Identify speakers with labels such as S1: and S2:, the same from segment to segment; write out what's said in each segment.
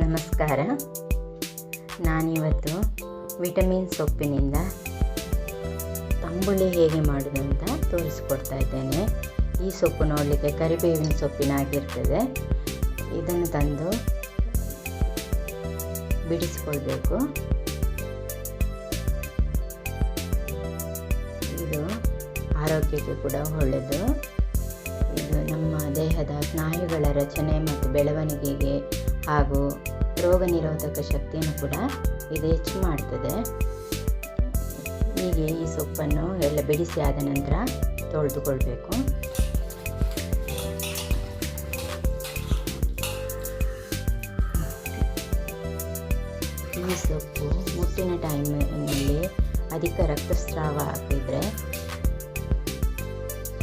S1: ನಮಸ್ಕಾರ. ನಾನಿವತ್ತು ವಿಟಮಿನ್ ಸೊಪ್ಪಿನಿಂದ ತಂಬುಳಿ ಹೇಗೆ ಮಾಡೋದು ಅಂತ ತೋರಿಸ್ಕೊಡ್ತಾ ಇದ್ದೇನೆ. ಈ ಸೊಪ್ಪು ನೋಡಲಿಕ್ಕೆ ಕರಿಬೇವಿನ ಸೊಪ್ಪಿನ ಆಗಿರ್ತದೆ ಇದನ್ನು ತಂದು ಬಿಡಿಸ್ಕೊಳ್ಬೇಕು. ಇದು ಆರೋಗ್ಯಕ್ಕೆ ಕೂಡ ಒಳ್ಳೆಯದು. ಇದು ನಮ್ಮ ದೇಹದ ಸ್ನಾಯುಗಳ ರಚನೆ ಮತ್ತು ಬೆಳವಣಿಗೆಗೆ ಹಾಗೂ ರೋಗ ನಿರೋಧಕ ಶಕ್ತಿಯನ್ನು ಕೂಡ ಇದು ಹೆಚ್ಚು ಮಾಡ್ತದೆ. ಹೀಗೆ ಈ ಸೊಪ್ಪನ್ನು ಎಲ್ಲ ಬಿಡಿಸಿ ಆದ ನಂತರ ತೊಳೆದುಕೊಳ್ಬೇಕು. ಈ ಸೊಪ್ಪು ಮುಟ್ಟಿನ ಟೈಮಿನಲ್ಲಿ ಅಧಿಕ ರಕ್ತಸ್ರಾವ ಆಗಿದ್ರೆ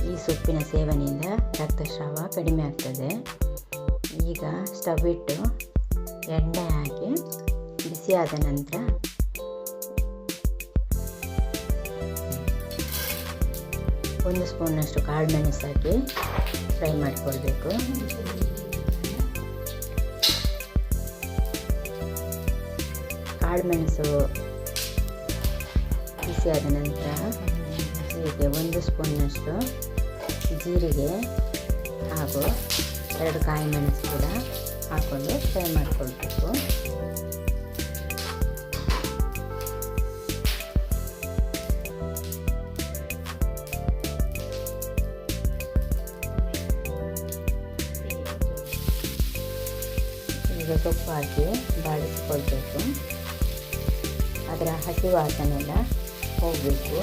S1: ಈ ಸೊಪ್ಪಿನ ಸೇವನೆಯಿಂದ ರಕ್ತಸ್ರಾವ ಕಡಿಮೆ ಆಗ್ತದೆ. ಈಗ ಸ್ಟವ್ ಇಟ್ಟು ಎಣ್ಣೆ ಹಾಕಿ ಬಿಸಿಯಾದ ನಂತರ ಒಂದು ಸ್ಪೂನಷ್ಟು ಕಾಳು ಮೆಣಸು ಹಾಕಿ ಫ್ರೈ ಮಾಡಿಕೊಳ್ಬೇಕು. ಕಾಳು ಮೆಣಸು ಆದ ನಂತರ ಹೀಗೆ ಒಂದು ಸ್ಪೂನಷ್ಟು ಜೀರಿಗೆ ಹಾಗೂ ಎರಡು ಕಾಯಿ ಮೆಣಸು ಕೂಡ ಹಾಕ್ಕೊಂಡು ಫ್ರೈ ಮಾಡಿಕೊಳ್ಬೇಕು. ಈಗ ಸೊಪ್ಪು ಹಾಕಿ ಬಾಡಿಸಿಕೊಳ್ಬೇಕು ಅದರ ಹಸಿ ವಾಸನೆ ಎಲ್ಲ ಹೋಗಬೇಕು.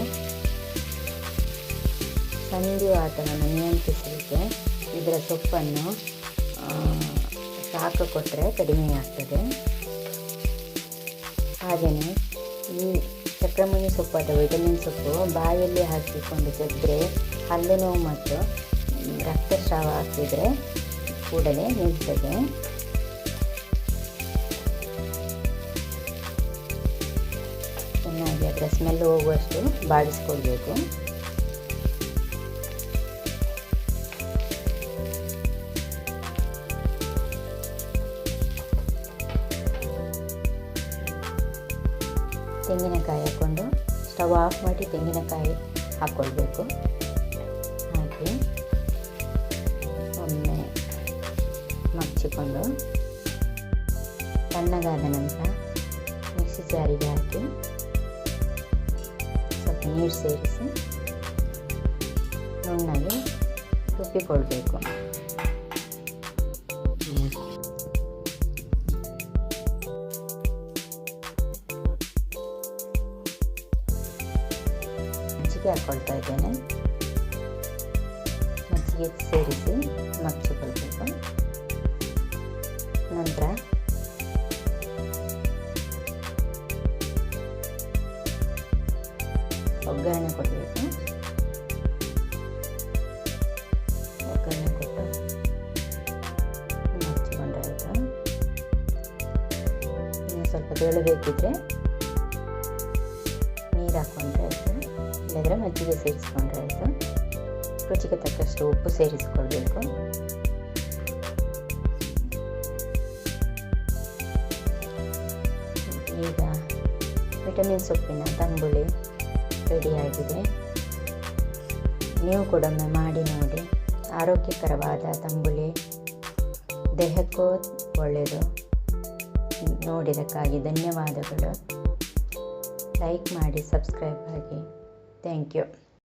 S1: ಸಂಧಿ ವಾತವನ್ನು ನಿಯಂತ್ರಿಸಲಿಕ್ಕೆ ಇದರ ಸೊಪ್ಪನ್ನು ಶಾಖ ಕೊಟ್ಟರೆ ಕಡಿಮೆ ಆಗ್ತದೆ. ಹಾಗೆಯೇ ಈ ಚಕ್ರಮಣಿ ಸೊಪ್ಪು ಅಥವಾ ವಿಟಮಿನ್ ಸೊಪ್ಪು ಬಾಯಲ್ಲಿ ಹಾಕಿಕೊಂಡು ತೆಗೆದ್ರೆ ಹಲ್ಲು ನೋವು ಮತ್ತು ರಕ್ತಸ್ರಾವ ಹಾಕಿದರೆ ಕೂಡಲೇ ನಿಲ್ತದೆ. ಚೆನ್ನಾಗಿ ಅದರ ಸ್ಮೆಲ್ ಹೋಗುವಷ್ಟು ಬಾಡಿಸ್ಕೊಳ್ಬೇಕು ತೆಂಗಿನಕಾಯಿ ಹಾಕ್ಕೊಂಡು ಸ್ಟವ್ ಆಫ್ ಮಾಡಿ ತೆಂಗಿನಕಾಯಿ ಹಾಕ್ಕೊಳ್ಬೇಕು. ಹಾಕಿ ಒಮ್ಮೆ ಮಗ್ಚಿಕೊಂಡು ತಣ್ಣಗಾದ ನಂತರ ಮಿಕ್ಸಿ ಜಾರಿಗೆ ಹಾಕಿ ಸ್ವಲ್ಪ ನೀರು ಸೇರಿಸಿ ನುಣ್ಣಗೆ ರುಬ್ಬಿಕೊಳ್ಬೇಕು ಮಜ್ಜಿಗೆ ಹಾಕ್ಕೊಳ್ತಾ ಇದ್ದೇನೆ. ಮಜ್ಜಿಗೆ ಸೇರಿಸಿ ಮಗ್ಚಿಕೊಳ್ಬೇಕು ನಂತರ ಒಗ್ಗರಣೆ ಕೊಡಬೇಕು ಒಗ್ಗರಣೆ ಕೊಟ್ಟು ಮಗ್ಚಿಕೊಂಡ್ರೆ ಆಯಿತು ಇನ್ನು ಸ್ವಲ್ಪ ತೆಳಬೇಕಿದ್ರೆ ನೀರು ಹಾಕ್ಕೊಂಡ್ರೆ ಆಯಿತು. ಇಲ್ಲದ್ರೆ ಮಜ್ಜಿಗೆ ಸೇರಿಸ್ಕೊಂಡ್ರೆ ಆಯಿತು? ರುಚಿಗೆ ತಕ್ಕಷ್ಟು ಉಪ್ಪು ಸೇರಿಸ್ಕೊಳ್ಬೇಕು. ಈಗ ವಿಟಮಿನ್ ಸೊಪ್ಪಿನ ತಂಬುಳಿ ರೆಡಿಯಾಗಿದೆ ನೀವು ಕೂಡ ಒಮ್ಮೆ ಮಾಡಿ ನೋಡಿ. ಆರೋಗ್ಯಕರವಾದ ತಂಬುಳಿ. ದೇಹಕ್ಕೂ ಒಳ್ಳೆಯದು. ನೋಡಿದಕ್ಕಾಗಿ ಧನ್ಯವಾದಗಳು. ಲೈಕ್ ಮಾಡಿ, ಸಬ್ಸ್ಕ್ರೈಬ್ ಆಗಿ. Thank you.